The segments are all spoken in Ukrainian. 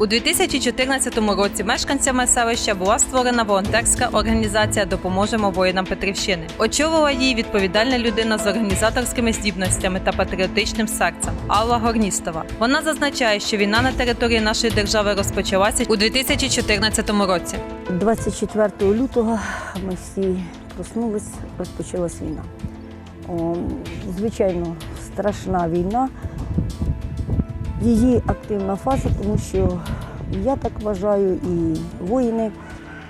У 2014 році мешканцями селища була створена волонтерська організація Допоможемо воїнам Петрівщини. Очолила її відповідальна людина з організаторськими здібностями та патріотичним серцем Алла Горністова. Вона зазначає, що війна на території нашої держави розпочалася у 2014 році. 24 лютого ми всі проснулись, розпочалась війна. О, звичайно, страшна війна. Її активна фаза, тому що я так вважаю, і воїни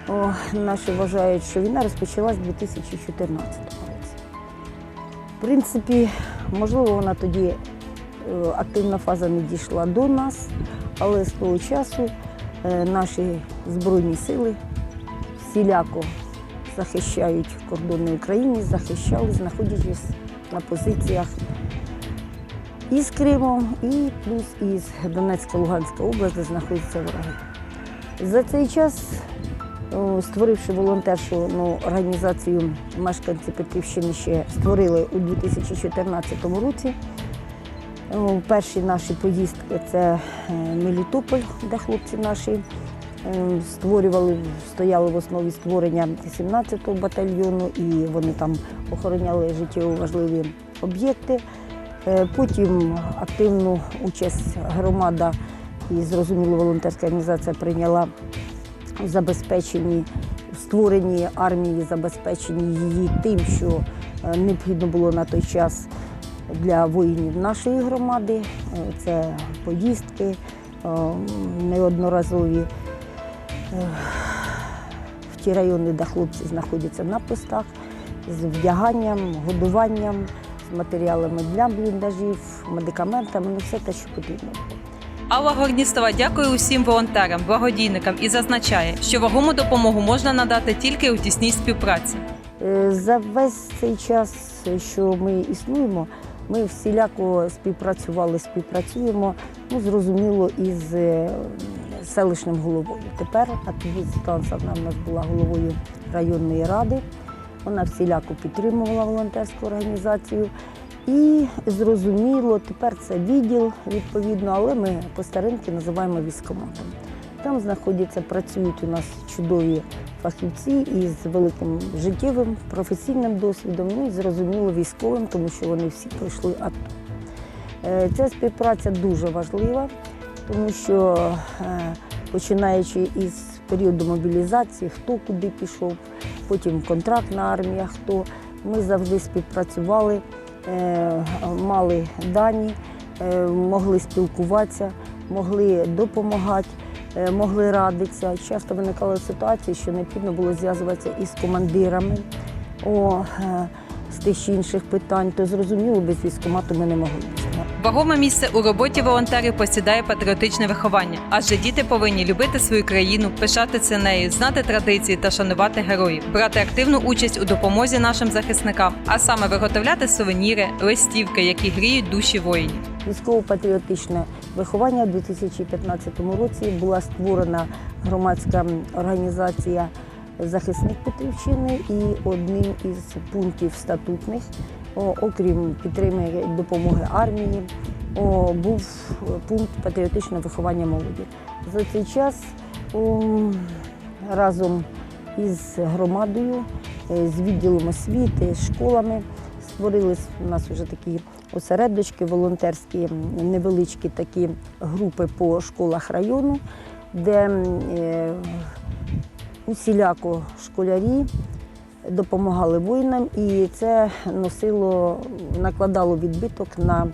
о, наші вважають, що війна розпочалась у 2014 році. В принципі, можливо, вона тоді е, активна фаза не дійшла до нас, але з того часу е, наші збройні сили всіляко захищають кордони України, захищали, знаходячись на позиціях і з Кримом, і плюс із Донецька, Луганська область, знаходяться вороги. За цей час, створивши волонтершу ну, організацію мешканці Петрівщини ще створили у 2014 році. Перші наші поїздки це е, Мелітополь, де хлопці наші е, створювали, стояли в основі створення 17-го батальйону, і вони там охороняли життєво важливі об'єкти. Е, Потім активну участь громада і зрозуміло волонтерська організація прийняла в забезпеченні в створенні армії, забезпеченні її тим, що е, необхідно було на той час для воїнів нашої громади. Е, Це поїздки неодноразові в ті райони, де хлопці знаходяться на постах, з вдяганням, годуванням, матеріалами для бліндажів, медикаментами, ну все те, що потрібно. Алла Горністова дякує усім волонтерам, благодійникам і зазначає, що вагому допомогу можна надати тільки у тісній співпраці. Е, За весь цей час, що ми існуємо, ми всіляко співпрацювали, співпрацюємо, ну, зрозуміло, із е, селищним головою. Тепер Атвіт Станцевна в нас була головою районної ради. Вона всіляко підтримувала волонтерську організацію. І зрозуміло, тепер це відділ відповідно, але ми по старинки називаємо військкоматом. Там знаходяться, працюють у нас чудові фахівці із великим життєвим, професійним досвідом, ну і зрозуміло військовим, тому що вони всі пройшли АТО. Е, Ця співпраця дуже важлива, тому що е, починаючи із періоду мобілізації, хто куди пішов, потім контрактна армія, хто ми завжди співпрацювали, е, мали дані, е, могли спілкуватися, могли допомагати е, могли радитися. Часто виникали ситуації, що необхідно було зв'язуватися із командирами о, з тих чи інших питань, то зрозуміло, без військкомату ми не могли. Вагоме місце у роботі волонтерів посідає патріотичне виховання, адже діти повинні любити свою країну, пишатися нею, знати традиції та шанувати героїв, брати активну участь у допомозі нашим захисникам, а саме виготовляти сувеніри, листівки, які гріють душі воїнів. Військово-патріотичне виховання у 2015 році була створена громадська організація захисник Петрівщини і одним із пунктів статутних, окрім підтримки допомоги армії, був пункт патріотичного виховання молоді. За цей час разом із громадою, е, з відділом освіти, з школами створили у нас вже такі осередочки волонтерські, невеличкі такі групи по школах району, де е, усіляко школярі допомагали воїнам, і це носило, накладало відбиток на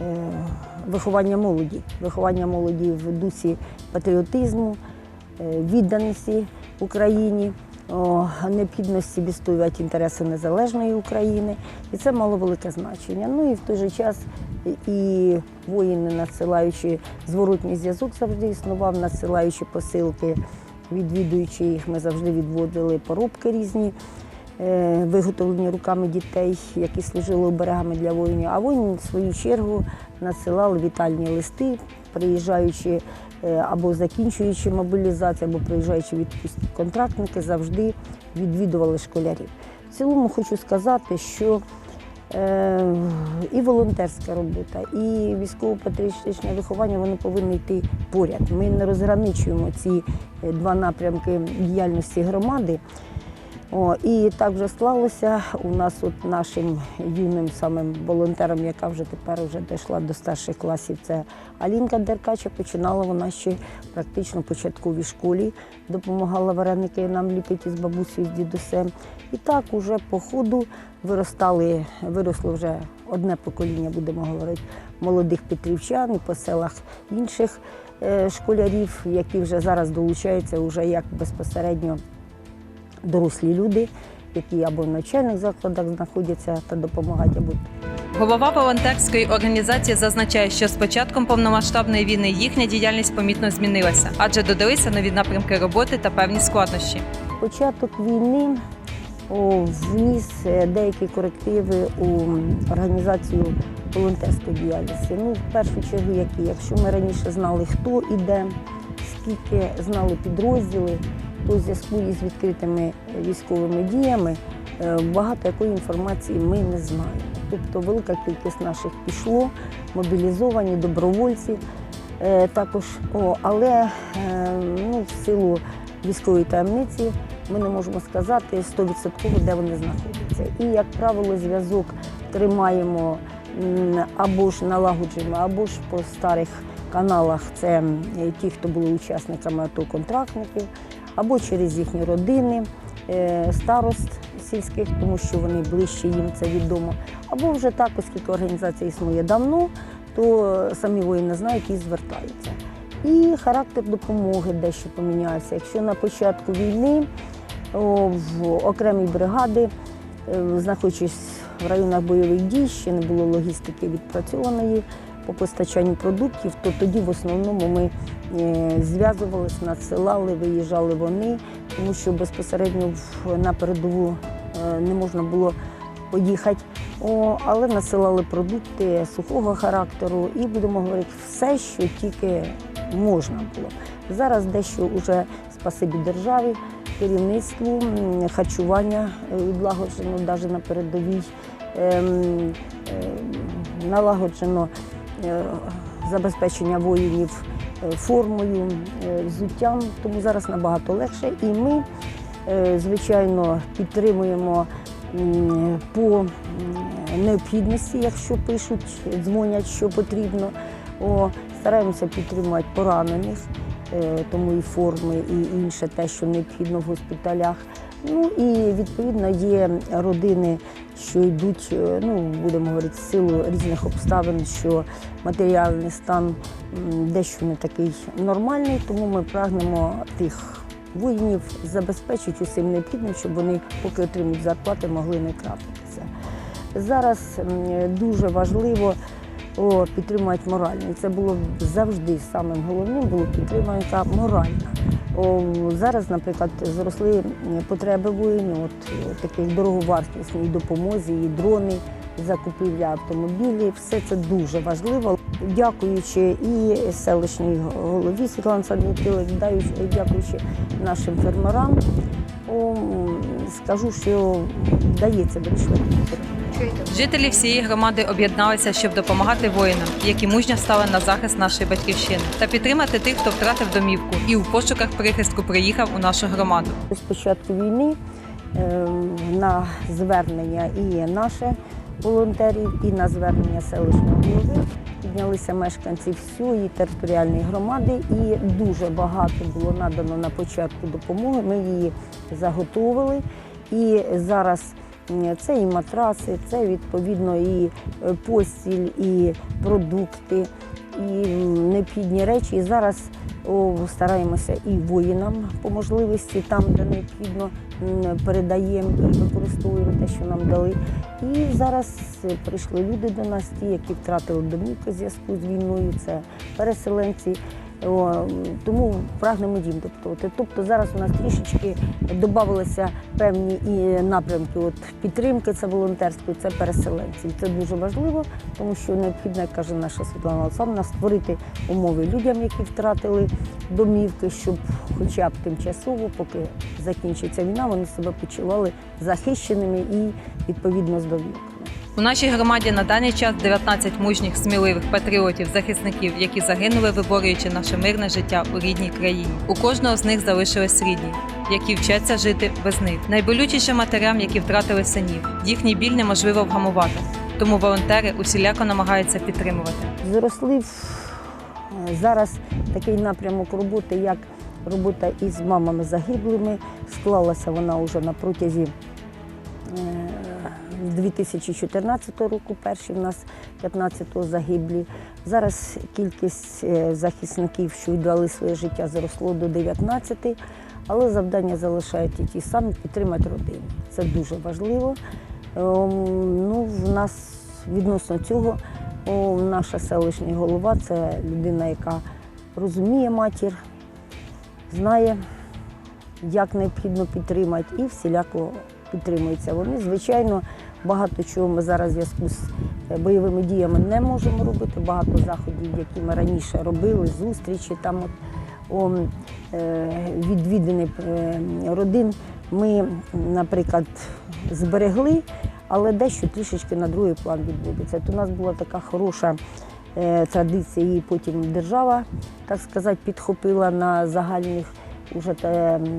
е, виховання молоді, виховання молоді в дусі патріотизму, е, відданості Україні, необхідності відстоювати інтереси незалежної України. І це мало велике значення. Ну і в той же час і воїни, надсилаючи зворотній зв'язок, завжди існував, надсилаючи посилки, відвідуючи їх, ми завжди відводили поробки різні. Е, Виготовлені руками дітей, які служили оберегами для воїнів. А воїни, в свою чергу, надсилали вітальні листи, приїжджаючи е, або закінчуючи мобілізацію, або приїжджаючи відпустки контрактники, завжди відвідували школярів. В цілому хочу сказати, що Е, І волонтерська робота, і військово-патріотичне виховання вони повинні йти поряд. Ми не розграничуємо ці два напрямки діяльності громади. О, і так вже склалося. У нас от нашим юним самим волонтером, яка вже тепер вже дійшла до старших класів, це Алінка Деркача. Починала вона ще практично в початковій школі, допомагала вареники нам ліпити з бабусею, з дідусем. І так уже по ходу виростали, виросло вже одне покоління, будемо говорити, молодих петрівчан і по селах інших е, школярів, які вже зараз долучаються вже як безпосередньо дорослі люди, які або в навчальних закладах знаходяться та допомагають, або Голова волонтерської організації зазначає, що з початком повномасштабної війни їхня діяльність помітно змінилася, адже додалися нові напрямки роботи та певні складнощі. початок війни вніс е, деякі корективи у організацію волонтерської діяльності. Ну, в першу чергу, які, якщо ми раніше знали, хто іде, скільки знали підрозділи, то зв'язку із відкритими військовими діями е, багато якої інформації ми не знаємо. Тобто велика кількість наших пішло, мобілізовані, добровольці е, також. Але е, ну, в силу військової таємниці ми не можемо сказати 100% де вони знаходяться. І, як правило, зв'язок тримаємо або ж налагоджуємо, або ж по старих каналах це ті, хто були учасниками АТО контрактників, або через їхні родини, е, старост сільських, тому що вони ближче їм це відомо. Або вже так, оскільки організація існує давно, то самі воїни знають і звертаються. І характер допомоги дещо помінявся. Якщо на початку війни в окремій бригади, е, знаходячись в районах бойових дій, ще не було логістики відпрацьованої по постачанню продуктів, то тоді в основному ми зв'язувалися, надсилали, виїжджали вони, тому що безпосередньо на передову е, не можна було поїхати. О, але насилали продукти сухого характеру і будемо говорити все, що тільки можна було. Зараз дещо вже спасибі державі, керівництву, харчування е, відлагоджено навіть на передовій, ем, ем, налагоджено е, забезпечення воїнів е, формою, е, взуттям, тому зараз набагато легше. І ми, е, звичайно, підтримуємо по необхідності, якщо пишуть, дзвонять, що потрібно. О, стараємося підтримувати поранених, е, тому і форми, і інше те, що необхідно в госпіталях. Ну і відповідно є родини, що йдуть, е, ну будемо говорити, в різних обставин, що матеріальний стан дещо не такий нормальний, тому ми прагнемо тих воїнів забезпечити усім необхідним, щоб вони, поки отримують зарплати, могли не тратитися. Зараз дуже важливо о, підтримувати морально. Це було завжди самим головним було підтримка моральна. Зараз, наприклад, зросли потреби воїнів, от, таких дороговартісній допомозі, і дрони, закупівля автомобілів. Все це дуже важливо. Дякуючи і селищній голові Світлані Саднітилик, дякуючи нашим фермерам, скажу, що вдається вирішувати. Жителі всієї громади об'єдналися, щоб допомагати воїнам, які мужньо стали на захист нашої батьківщини, та підтримати тих, хто втратив домівку і у пошуках прихистку приїхав у нашу громаду. З початку війни е, на звернення і наше волонтерів, і на звернення селищного голови піднялися мешканці всієї територіальної громади, і дуже багато було надано на початку допомоги. Ми її заготовили. І зараз це і матраси, це відповідно і е, постіль, і продукти, і необхідні речі. І зараз стараємося і воїнам по можливості, там, де необхідно, передаємо і використовуємо те, що нам дали. І зараз е, прийшли люди до нас, ті, які втратили домівки в зв'язку з війною, це переселенці. Тому прагнемо їм доптувати. Тобто зараз у нас трішечки додавалися певні і напрямки от підтримки, це волонтерської, це переселенці. Це дуже важливо, тому що необхідно, як каже наша Світлана Олександровна, створити умови людям, які втратили домівки, щоб хоча б тимчасово, поки закінчиться війна, вони себе почували захищеними і відповідно з домівками. У нашій громаді на даний час 19 мужніх, сміливих патріотів, захисників, які загинули, виборюючи наше мирне життя у рідній країні. У кожного з них залишились рідні, які вчаться жити без них. Найболючіше матерям, які втратили синів. Їхній біль неможливо вгамувати. Тому волонтери усіляко намагаються підтримувати. Зросли е, зараз такий напрямок роботи, як робота із мамами загиблими. Склалася вона вже на протязі е, 2014 року. Перші в нас 15-го загиблі. Зараз кількість е, захисників, що віддали своє життя, зросло до 19, але завдання залишають ті самі підтримати родину. Це дуже важливо. Ем, Ну, в нас відносно цього наша селищний голова це людина, яка розуміє матір, знає, як необхідно підтримати, і всіляко підтримуються вони. Звичайно, багато чого ми зараз в зв'язку з е, бойовими діями не можемо робити. Багато заходів, які ми раніше робили, зустрічі там о, е, відвідини е, родин. Ми, наприклад, зберегли, але дещо трішечки на другий план відводиться. От у нас була така хороша традиція, її потім держава, так сказати, підхопила на загальних уже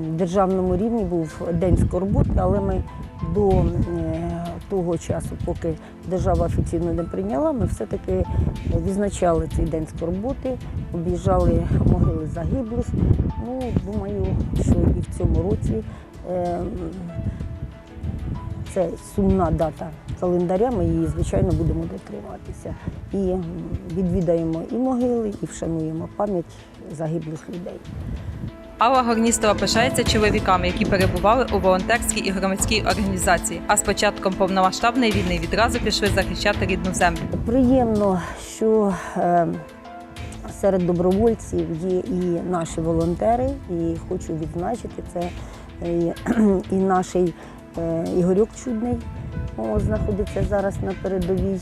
державному рівні був день скорботи, але ми до того часу, поки держава офіційно не прийняла, ми все-таки відзначали цей день скорботи, об'їжджали могили загиблих. Ну, думаю, що і в цьому році е, це сумна дата календаря, ми її, звичайно, будемо дотримуватися. І відвідаємо і могили, і вшануємо пам'ять загиблих людей. Алла Горністова пишається чоловіками, які перебували у волонтерській і громадській організації, а з початком повномасштабної війни відразу пішли захищати рідну землю. Приємно, що е, серед добровольців є і наші волонтери, і хочу відзначити це е, і наш е, Ігорьок Чудний знаходиться зараз на передовій.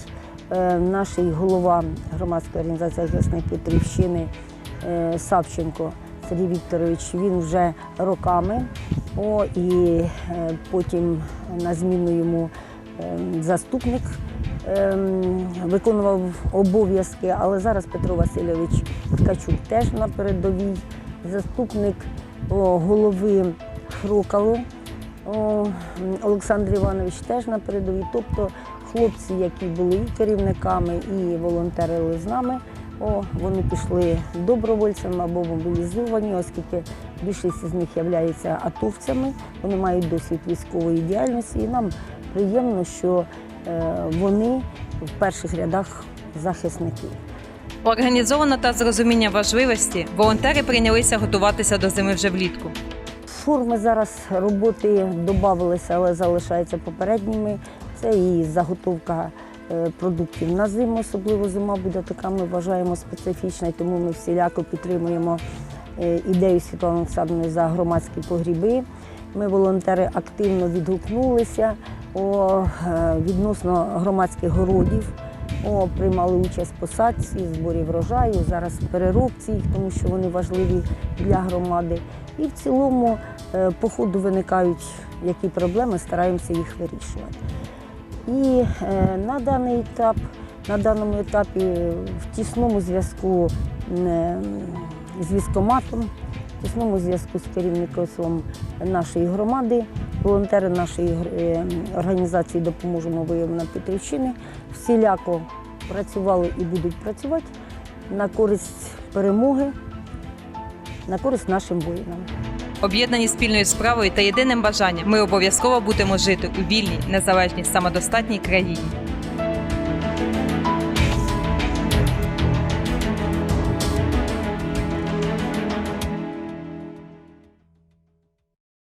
Наш голова громадської організації захисник Петрівщини Савченко Сергій Вікторович. Він вже роками. О, і е, потім на зміну йому е, заступник ем, виконував обов'язки, але зараз Петро Васильович Ткачук теж на передовій, заступник голови Хрокалу Олександр Іванович теж на передовій. Тобто хлопці, які були і керівниками, і волонтерили з нами, о, вони пішли добровольцями або мобілізовані, оскільки більшість з них є атовцями, вони мають досвід військової діяльності, і нам приємно, що е, вони в перших рядах захисників. Організовано та з розуміння важливості волонтери прийнялися готуватися до зими вже влітку. Форми зараз роботи додавалися, але залишаються попередніми. Це і заготовка продуктів на зиму, особливо зима буде така, ми вважаємо специфічна, тому ми всіляко підтримуємо е, ідею Світлани Олександровни за громадські погріби. Ми, волонтери, активно відгукнулися о, е, відносно громадських городів. О, приймали участь в посадці, зборі врожаю, зараз переробці їх, тому що вони важливі для громади. І в цілому е, по ходу виникають які проблеми, стараємося їх вирішувати. І е, на даний етап, на даному етапі в тісному зв'язку е, з військоматом, в тісному зв'язку з керівником нашої громади, волонтери нашої е, організації допоможемо воїнам на Петрівщини всіляко працювали і будуть працювати на користь перемоги, на користь нашим воїнам. Об'єднані спільною справою та єдиним бажанням, ми обов'язково будемо жити у вільній, незалежній, самодостатній країні.